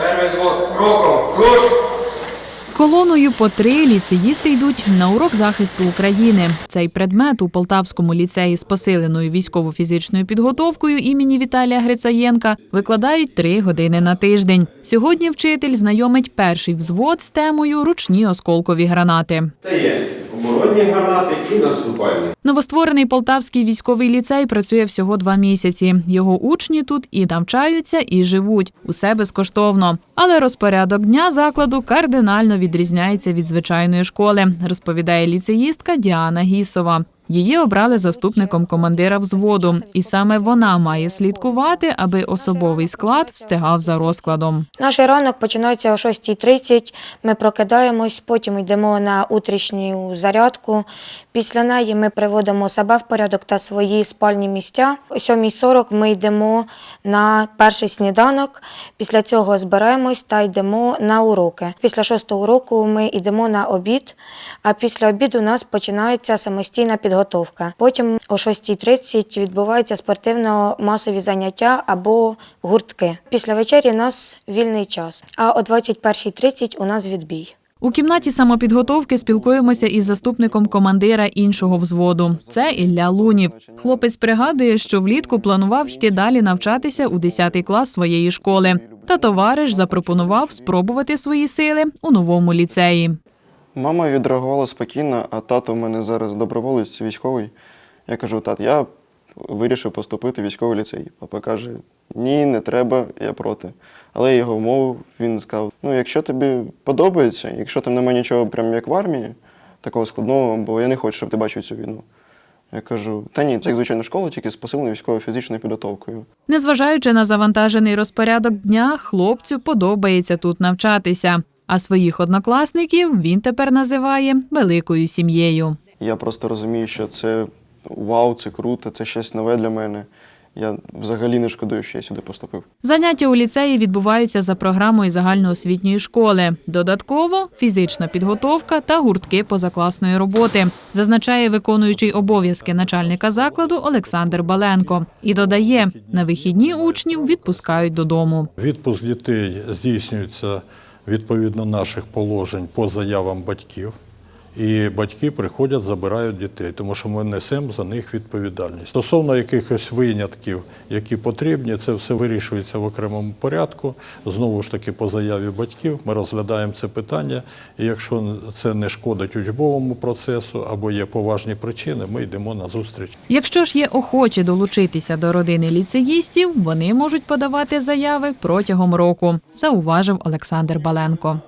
Перший звод кроком. Руш! Колоною по три ліцеїсти йдуть на урок захисту України. Цей предмет у Полтавському ліцеї з посиленою військово-фізичною підготовкою імені Віталія Грицаєнка викладають три години на тиждень. Сьогодні вчитель знайомить перший взвод з темою ручні осколкові гранати. Це є оборонні гранати і наступальні. Новостворений Полтавський військовий ліцей працює всього два місяці. Його учні тут і навчаються, і живуть усе безкоштовно. Але розпорядок дня закладу кардинально відрізняється від звичайної школи, розповідає ліцеїстка Діана Гісова. Її обрали заступником командира взводу, і саме вона має слідкувати, аби особовий склад встигав за розкладом. Наш ранок починається о 6.30. Ми прокидаємось, потім йдемо на утрішню зарядку. Після неї ми приводимо себе в порядок та свої спальні місця. О 7.40 ми йдемо на перший сніданок. Після цього збираємось та йдемо на уроки. Після шостого уроку ми йдемо на обід, а після обіду у нас починається самостійна підготовка. Потім о 6.30 відбуваються спортивно-масові заняття або гуртки. Після вечері у нас вільний час, а о 21.30 у нас відбій. У кімнаті самопідготовки спілкуємося із заступником командира іншого взводу. Це Ілля Лунів. Хлопець пригадує, що влітку планував йти далі навчатися у 10 клас своєї школи. Та товариш запропонував спробувати свої сили у новому ліцеї. Мама відреагувала спокійно, а тато в мене зараз доброволець військовий. Я кажу, тат, я вирішив поступити в військовий ліцей. Папа каже: ні, не треба, я проти. Але я його вмовив, він сказав: ну, якщо тобі подобається, якщо там немає нічого, прям як в армії, такого складного, бо я не хочу, щоб ти бачив цю війну. Я кажу, та ні, це як звичайна школа, тільки з посиленою військово-фізичною підготовкою. Незважаючи на завантажений розпорядок дня, хлопцю подобається тут навчатися. А своїх однокласників він тепер називає великою сім'єю. Я просто розумію, що це вау, це круто, це щось нове для мене. Я взагалі не шкодую, що я сюди поступив. Заняття у ліцеї відбуваються за програмою загальноосвітньої школи. Додатково фізична підготовка та гуртки позакласної роботи, зазначає виконуючий обов'язки начальника закладу Олександр Баленко. І додає, на вихідні учнів відпускають додому. Відпуск дітей здійснюється відповідно наших положень по заявам батьків. І батьки приходять, забирають дітей, тому що ми несемо за них відповідальність. Стосовно якихось винятків, які потрібні, це все вирішується в окремому порядку. Знову ж таки, по заяві батьків ми розглядаємо це питання. І якщо це не шкодить учбовому процесу або є поважні причини, ми йдемо на зустріч. Якщо ж є охочі долучитися до родини ліцеїстів, вони можуть подавати заяви протягом року, зауважив Олександр Баленко.